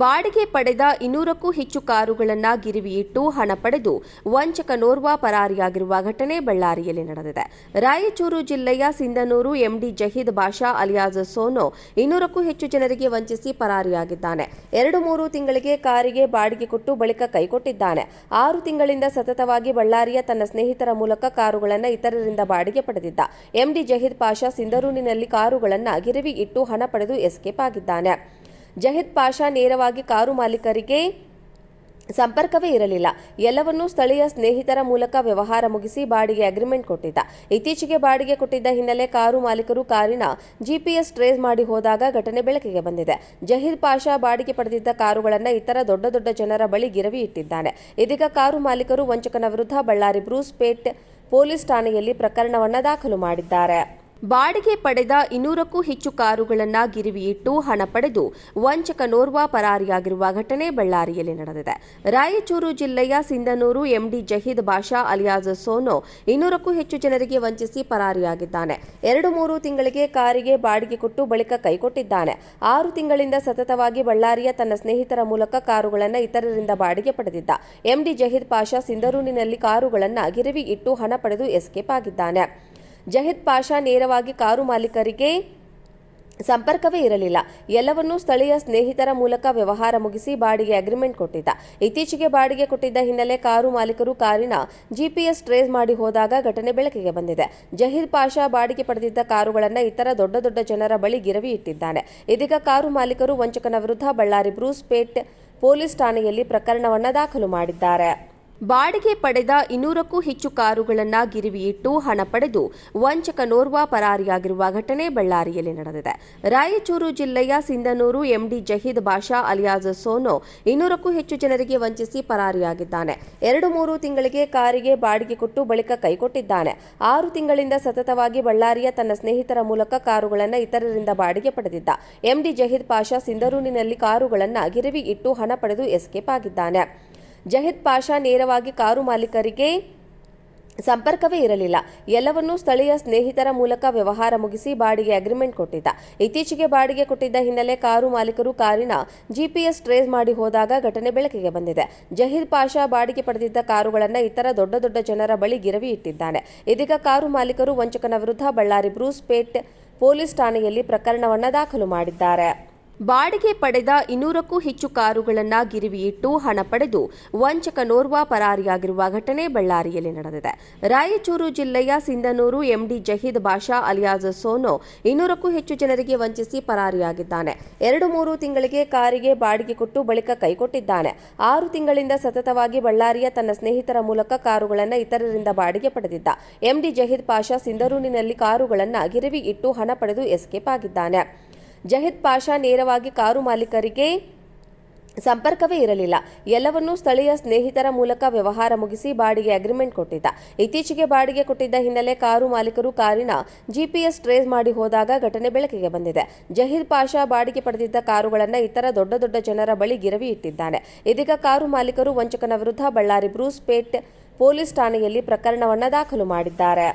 ಬಾಡಿಗೆ ಪಡೆದ ಇನ್ನೂರಕ್ಕೂ ಹೆಚ್ಚು ಕಾರುಗಳನ್ನು ಗಿರಿವಿಯಿಟ್ಟು ಹಣ ಪಡೆದು ವಂಚಕನೋರ್ವ ಪರಾರಿಯಾಗಿರುವ ಘಟನೆ ಬಳ್ಳಾರಿಯಲ್ಲಿ ನಡೆದಿದೆ. ರಾಯಚೂರು ಜಿಲ್ಲೆಯ ಸಿಂಧನೂರು ಎಂಡಿ ಜಹೀದ್ ಬಾಷಾ ಅಲಿಯಾಜ್ ಸೋನೋ ಇನ್ನೂರಕ್ಕೂ ಹೆಚ್ಚು ಜನರಿಗೆ ವಂಚಿಸಿ ಪರಾರಿಯಾಗಿದ್ದಾನೆ. ಎರಡು ಮೂರು ತಿಂಗಳಿಗೆ ಕಾರಿಗೆ ಬಾಡಿಗೆ ಕೊಟ್ಟು ಬಳಿಕ ಕೈಕೊಟ್ಟಿದ್ದಾನೆ. ಆರು ತಿಂಗಳಿಂದ ಸತತವಾಗಿ ಬಳ್ಳಾರಿಯ ತನ್ನ ಸ್ನೇಹಿತರ ಮೂಲಕ ಕಾರುಗಳನ್ನು ಇತರರಿಂದ ಬಾಡಿಗೆ ಪಡೆದಿದ್ದ ಎಂಡಿ ಜಹೀದ್ ಪಾಷಾ ಸಿಂಧನೂರಿನಲ್ಲಿ ಕಾರುಗಳನ್ನು ಗಿರಿವಿ ಇಟ್ಟು ಹಣ ಪಡೆದು ಎಸ್ಕೇಪ್ ಆಗಿದ್ದಾನೆ. ಜಹಿದ್ ಪಾಷಾ ನೇರವಾಗಿ ಕಾರು ಮಾಲೀಕರಿಗೆ ಸಂಪರ್ಕವೇ ಇರಲಿಲ್ಲ. ಎಲ್ಲವನ್ನೂ ಸ್ಥಳೀಯ ಸ್ನೇಹಿತರ ಮೂಲಕ ವ್ಯವಹಾರ ಮುಗಿಸಿ ಬಾಡಿಗೆ ಅಗ್ರಿಮೆಂಟ್ ಕೊಟ್ಟಿದ್ದ. ಇತ್ತೀಚೆಗೆ ಬಾಡಿಗೆ ಕೊಟ್ಟಿದ್ದ ಹಿನ್ನೆಲೆ ಕಾರು ಮಾಲೀಕರು ಕಾರಿನ ಜಿಪಿಎಸ್ ಟ್ರೇಸ್ ಮಾಡಿ ಹೋದಾಗ ಘಟನೆ ಬೆಳಕಿಗೆ ಬಂದಿದೆ. ಜಹೀದ್ ಪಾಷಾ ಬಾಡಿಗೆ ಪಡೆದಿದ್ದ ಕಾರುಗಳನ್ನು ಇತರ ದೊಡ್ಡ ದೊಡ್ಡ ಜನರ ಬಳಿ ಗಿರವಿ ಇಟ್ಟಿದ್ದಾನೆ. ಇದೀಗ ಕಾರು ಮಾಲೀಕರು ವಂಚಕನ ವಿರುದ್ಧ ಬಳ್ಳಾರಿ ಬ್ರೂಸ್ಪೇಟ್ ಪೊಲೀಸ್ ಠಾಣೆಯಲ್ಲಿ ಪ್ರಕರಣವನ್ನು ದಾಖಲು ಮಾಡಿದ್ದಾರೆ. ಬಾಡಿಗೆ ಪಡೆದ ಇನ್ನೂರಕ್ಕೂ ಹೆಚ್ಚು ಕಾರುಗಳನ್ನು ಗಿರಿವಿಯಿಟ್ಟು ಹಣ ಪಡೆದು ವಂಚಕನೋರ್ವ ಪರಾರಿಯಾಗಿರುವ ಘಟನೆ ಬಳ್ಳಾರಿಯಲ್ಲಿ ನಡೆದಿದೆ. ರಾಯಚೂರು ಜಿಲ್ಲೆಯ ಸಿಂಧನೂರು ಎಂಡಿ ಜಹೀದ್ ಬಾಷಾ ಅಲಿಯಾಜ್ ಸೋನೋ ಇನ್ನೂರಕ್ಕೂ ಹೆಚ್ಚು ಜನರಿಗೆ ವಂಚಿಸಿ ಪರಾರಿಯಾಗಿದ್ದಾನೆ. ಎರಡು ಮೂರು ತಿಂಗಳಿಗೆ ಕಾರಿಗೆ ಬಾಡಿಗೆ ಕೊಟ್ಟು ಬಳಿಕ ಕೈಕೊಟ್ಟಿದ್ದಾನೆ. ಆರು ತಿಂಗಳಿಂದ ಸತತವಾಗಿ ಬಳ್ಳಾರಿಯ ತನ್ನ ಸ್ನೇಹಿತರ ಮೂಲಕ ಕಾರುಗಳನ್ನು ಇತರರಿಂದ ಬಾಡಿಗೆ ಪಡೆದಿದ್ದ ಎಂಡಿ ಜಹೀದ್ ಪಾಷಾ ಸಿಂಧನೂರಿನಲ್ಲಿ ಕಾರುಗಳನ್ನು ಗಿರಿವಿ ಇಟ್ಟು ಹಣ ಪಡೆದು ಎಸ್ಕೇಪ್ ಆಗಿದ್ದಾನೆ. ಜಹಿದ್ ಪಾಷಾ ನೇರವಾಗಿ ಕಾರು ಮಾಲೀಕರಿಗೆ ಸಂಪರ್ಕವೇ ಇರಲಿಲ್ಲ. ಎಲ್ಲವನ್ನೂ ಸ್ಥಳೀಯ ಸ್ನೇಹಿತರ ಮೂಲಕ ವ್ಯವಹಾರ ಮುಗಿಸಿ ಬಾಡಿಗೆ ಅಗ್ರಿಮೆಂಟ್ ಕೊಟ್ಟಿದ್ದ. ಇತ್ತೀಚೆಗೆ ಬಾಡಿಗೆ ಕೊಟ್ಟಿದ್ದ ಹಿನ್ನೆಲೆ ಕಾರು ಮಾಲೀಕರು ಕಾರಿನ ಜಿಪಿಎಸ್ ಟ್ರೇಸ್ ಮಾಡಿ ಹೋದಾಗ ಘಟನೆ ಬೆಳಕಿಗೆ ಬಂದಿದೆ. ಜಹೀದ್ ಪಾಷಾ ಬಾಡಿಗೆ ಪಡೆದಿದ್ದ ಕಾರುಗಳನ್ನು ಇತರ ದೊಡ್ಡ ದೊಡ್ಡ ಜನರ ಬಳಿ ಗಿರವಿ ಇಟ್ಟಿದ್ದಾನೆ. ಇದೀಗ ಕಾರು ಮಾಲೀಕರು ವಂಚಕನ ವಿರುದ್ಧ ಬಳ್ಳಾರಿ ಬ್ರೂಸ್ಪೇಟ್ ಪೊಲೀಸ್ ಠಾಣೆಯಲ್ಲಿ ಪ್ರಕರಣವನ್ನು ದಾಖಲು ಮಾಡಿದ್ದಾರೆ. ಬಾಡಿಗೆ ಪಡೆದ ಇನ್ನೂರಕ್ಕೂ ಹೆಚ್ಚು ಕಾರುಗಳನ್ನು ಗಿರಿವಿಯಿಟ್ಟು ಹಣ ಪಡೆದು ವಂಚಕನೋರ್ವ ಪರಾರಿಯಾಗಿರುವ ಘಟನೆ ಬಳ್ಳಾರಿಯಲ್ಲಿ ನಡೆದಿದೆ. ರಾಯಚೂರು ಜಿಲ್ಲೆಯ ಸಿಂಧನೂರು ಎಂಡಿ ಜಹೀದ್ ಬಾಷಾ ಅಲಿಯಾಜ್ ಸೋನೋ ಇನ್ನೂರಕ್ಕೂ ಹೆಚ್ಚು ಜನರಿಗೆ ವಂಚಿಸಿ ಪರಾರಿಯಾಗಿದ್ದಾನೆ. ಎರಡು ಮೂರು ತಿಂಗಳಿಗೆ ಕಾರಿಗೆ ಬಾಡಿಗೆ ಕೊಟ್ಟು ಬಳಿಕ ಕೈಕೊಟ್ಟಿದ್ದಾನೆ. ಆರು ತಿಂಗಳಿಂದ ಸತತವಾಗಿ ಬಳ್ಳಾರಿಯ ತನ್ನ ಸ್ನೇಹಿತರ ಮೂಲಕ ಕಾರುಗಳನ್ನು ಇತರರಿಂದ ಬಾಡಿಗೆ ಪಡೆದಿದ್ದ. ಎಂಡಿ ಜಹೀದ್ ಪಾಷಾ ಸಿಂಧನೂರಿನಲ್ಲಿ ಕಾರುಗಳನ್ನು ಗಿರಿವಿ ಇಟ್ಟು ಹಣ ಪಡೆದು ಎಸ್ಕೇಪ್ ಆಗಿದ್ದಾನೆ. ಜಹಿದ್ ಪಾಷಾ ನೇರವಾಗಿ ಕಾರು ಮಾಲೀಕರಿಗೆ ಸಂಪರ್ಕವೇ ಇರಲಿಲ್ಲ. ಎಲ್ಲವನ್ನೂ ಸ್ಥಳೀಯ ಸ್ನೇಹಿತರ ಮೂಲಕ ವ್ಯವಹಾರ ಮುಗಿಸಿ ಬಾಡಿಗೆ ಅಗ್ರಿಮೆಂಟ್ ಕೊಟ್ಟಿದ್ದ. ಇತ್ತೀಚೆಗೆ ಬಾಡಿಗೆ ಕೊಟ್ಟಿದ್ದ ಹಿನ್ನೆಲೆ ಕಾರು ಮಾಲೀಕರು ಕಾರಿನ ಜಿಪಿಎಸ್ ಟ್ರೇಸ್ ಮಾಡಿ ಹೋದಾಗ ಘಟನೆ ಬೆಳಕಿಗೆ ಬಂದಿದೆ. ಜಹೀದ್ ಪಾಷಾ ಬಾಡಿಗೆ ಪಡೆದಿದ್ದ ಕಾರುಗಳನ್ನು ಇತರ ದೊಡ್ಡ ದೊಡ್ಡ ಜನರ ಬಳಿ ಗಿರವಿ ಇಟ್ಟಿದ್ದಾನೆ. ಇದೀಗ ಕಾರು ಮಾಲೀಕರು ವಂಚಕನ ವಿರುದ್ಧ ಬಳ್ಳಾರಿ ಬ್ರೂಸ್ಪೇಟ್ ಪೊಲೀಸ್ ಠಾಣೆಯಲ್ಲಿ ಪ್ರಕರಣವನ್ನು ದಾಖಲು ಮಾಡಿದ್ದಾರೆ. ಬಾಡಿಗೆ ಪಡೆದ ಇನ್ನೂರಕ್ಕೂ ಹೆಚ್ಚು ಕಾರುಗಳನ್ನು ಗಿರಿವಿಯಿಟ್ಟು ಹಣ ಪಡೆದು ವಂಚಕನೋರ್ವ ಪರಾರಿಯಾಗಿರುವ ಘಟನೆ ಬಳ್ಳಾರಿಯಲ್ಲಿ ನಡೆದಿದೆ. ರಾಯಚೂರು ಜಿಲ್ಲೆಯ ಸಿಂಧನೂರು ಎಂಡಿ ಜಹೀದ್ ಬಾಷಾ ಅಲಿಯಾಜ್ ಸೋನೋ ಇನ್ನೂರಕ್ಕೂ ಹೆಚ್ಚು ಜನರಿಗೆ ವಂಚಿಸಿ ಪರಾರಿಯಾಗಿದ್ದಾನೆ. ಎರಡು ಮೂರು ತಿಂಗಳಿಗೆ ಕಾರಿಗೆ ಬಾಡಿಗೆ ಕೊಟ್ಟು ಬಳಿಕ ಕೈಕೊಟ್ಟಿದ್ದಾನೆ. ಆರು ತಿಂಗಳಿಂದ ಸತತವಾಗಿ ಬಳ್ಳಾರಿಯ ತನ್ನ ಸ್ನೇಹಿತರ ಮೂಲಕ ಕಾರುಗಳನ್ನು ಇತರರಿಂದ ಬಾಡಿಗೆ ಪಡೆದಿದ್ದ. ಎಂಡಿ ಜಹೀದ್ ಪಾಷಾ ಸಿಂಧನೂರಿನಲ್ಲಿ ಕಾರುಗಳನ್ನು ಗಿರಿವಿ ಇಟ್ಟು ಹಣ ಪಡೆದು ಎಸ್ಕೇಪ್ ಆಗಿದ್ದಾನೆ. ಜಹಿದ್ ಪಾಷಾ ನೇರವಾಗಿ ಕಾರು ಮಾಲೀಕರಿಗೆ ಸಂಪರ್ಕವೇ ಇರಲಿಲ್ಲ. ಎಲ್ಲವನ್ನೂ ಸ್ಥಳೀಯ ಸ್ನೇಹಿತರ ಮೂಲಕ ವ್ಯವಹಾರ ಮುಗಿಸಿ ಬಾಡಿಗೆ ಅಗ್ರಿಮೆಂಟ್ ಕೊಟ್ಟಿದ್ದ. ಇತ್ತೀಚೆಗೆ ಬಾಡಿಗೆ ಕೊಟ್ಟಿದ್ದ ಹಿನ್ನೆಲೆ ಕಾರು ಮಾಲೀಕರು ಕಾರಿನ ಜಿಪಿಎಸ್ ಟ್ರೇಸ್ ಮಾಡಿ ಹೋದಾಗ ಘಟನೆ ಬೆಳಕಿಗೆ ಬಂದಿದೆ. ಜಹೀದ್ ಪಾಷಾ ಬಾಡಿಗೆ ಪಡೆದಿದ್ದ ಕಾರುಗಳನ್ನು ಇತರ ದೊಡ್ಡ ದೊಡ್ಡ ಜನರ ಬಳಿ ಗಿರವಿ ಇಟ್ಟಿದ್ದಾನೆ. ಇದೀಗ ಕಾರು ಮಾಲೀಕರು ವಂಚಕನ ವಿರುದ್ಧ ಬಳ್ಳಾರಿ ಬ್ರೂಸ್ಪೇಟ್ ಪೊಲೀಸ್ ಠಾಣೆಯಲ್ಲಿ ಪ್ರಕರಣವನ್ನು ದಾಖಲು ಮಾಡಿದ್ದಾರೆ.